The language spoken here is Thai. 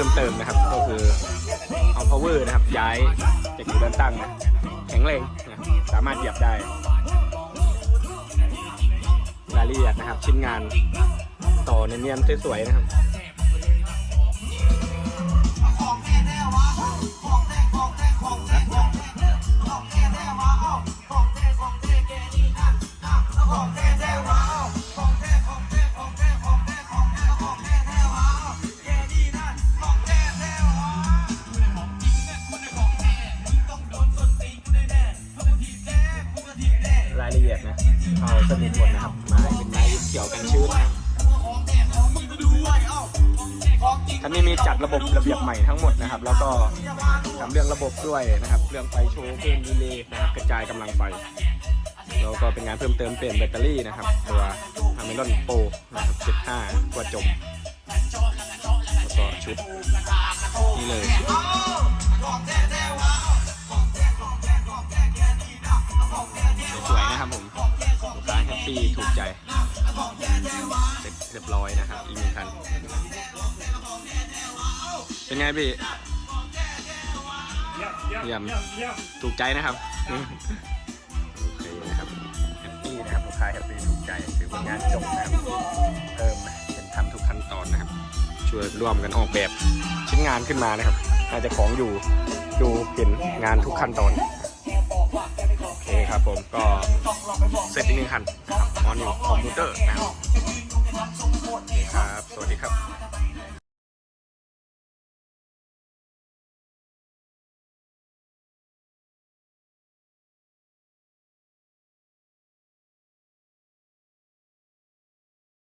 พิ่มเติมนะครับ ก็คือเอา power นะครับ ย้ายจากอยู่ด้านตั้งนะแข็งแรงนะสามารถเหยียบได้รายละเอียดนะครับ ชิ้นงานต่อเนียนๆสวยๆนะครับ ยละเอียดนะเอาสนิทหมดนะครับไม้เป็นไม้เขียวกันชื้นนะครับคันนี้มีจัดระบบระเบียบใหม่ทั้งหมดนะครับ แล้วก็ทำเรื่องระบบด้วยนะครับ เรื่องไฟโชว์เพิ่มดีเลย์นะครับกระจายกำลังไฟแล้วก็เป็นงานเพิ่มเติมเปลี่ยนแบตเตอรี่นะครับ ตัวฮามิลอนโปรนะครับ 75ตัวจมแล้วก็ชุดนี่เลย นะครับผมลูกค้าแฮปปี้ถูกใจเสร็จเรียบร้อยนะครับอีกหนึ่งคัน เป็นไงพี่เยี่ยมถูกใจนะครับโอเคนะครับแฮปปี้นะครับลูกค้าแฮปปี้ถูกใจถือว่างานจบนะครับเพิ่มนะเป็นทำทุกขั้นตอนนะครับ ช่วยร่วมกันออกแบบชิ้นงานขึ้นมานะครับน่าจะของอยู่ดูเห็นงานทุกขั้นตอนโอเคครับ ผมก็เสร็จอีกหนึ่งคันนะครับออนอยู่คอมพิวเตอร์นะครับครับ สวัสดีครับ